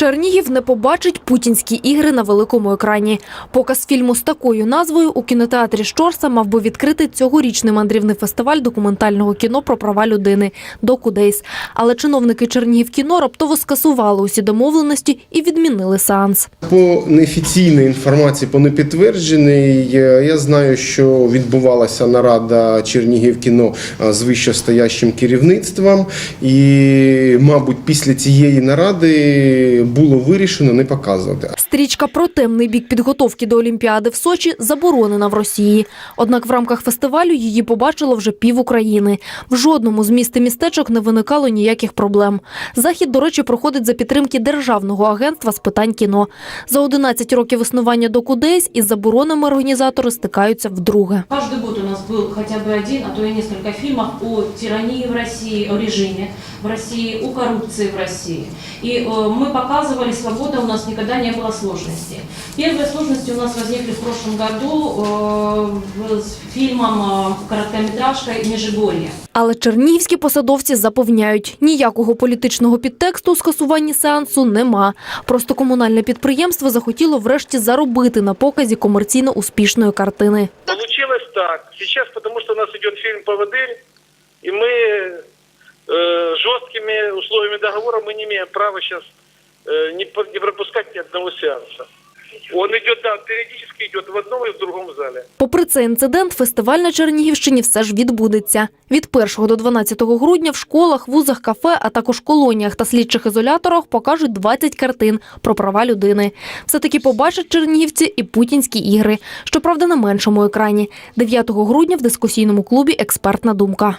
Чернігів не побачить путінські ігри на великому екрані. Показ фільму з такою назвою у кінотеатрі Щорса мав би відкрити цьогорічний мандрівний фестиваль документального кіно про права людини «Доку Дейс». Але чиновники Чернігів кіно раптово скасували усі домовленості і відмінили сеанс. По неофіційній інформації, по непідтвердженій, е, я знаю, що відбувалася нарада Чернігів кіно е, з вищостоящим керівництвом, і, мабуть, після цієї наради було вирішено не показувати. Стрічка про темний бік підготовки до Олімпіади в Сочі заборонена в Росії. Однак в рамках фестивалю її побачило вже пів України. В жодному з міст і містечок не виникало ніяких проблем. Захід, до речі, проходить за підтримки Державного агентства з питань кіно. За 11 років існування Докудейс із заборонами організатори стикаються вдруге. Каждый год у нас был хотя бы один, а то и несколько фильмов о тирании в России, о режиме в России, о коррупции в России. И э, мы показывали, свобода у нас никогда не было сложностей. Первые сложности у нас возникли в прошлом году э, с фильмом э, короткометражкой «Межигорье». Але чернігівські посадовці запевняють, ніякого політичного підтексту у скасуванні сеансу нема. Просто комунальне підприємство захотіло врешті заробити на показі комерційно успішної картини. Получилось так. Сейчас, потому что у нас идет фильм «Поводырь», и мы э, жесткими условиями договора мы не имеем права сейчас э, не, по- не пропускать ни одного сеанса. Он идет, да, периодически идет в одном и в другом зале. Попри цей інцидент, фестиваль на Чернігівщині все ж відбудеться. Від 1 до 12 грудня в школах, вузах, кафе, а також колоніях та слідчих ізоляторах покажуть 20 картин про права людини. Все-таки побачать чернігівці і путінські ігри. Щоправда, на меншому екрані. 9 грудня в дискусійному клубі «Експертна думка».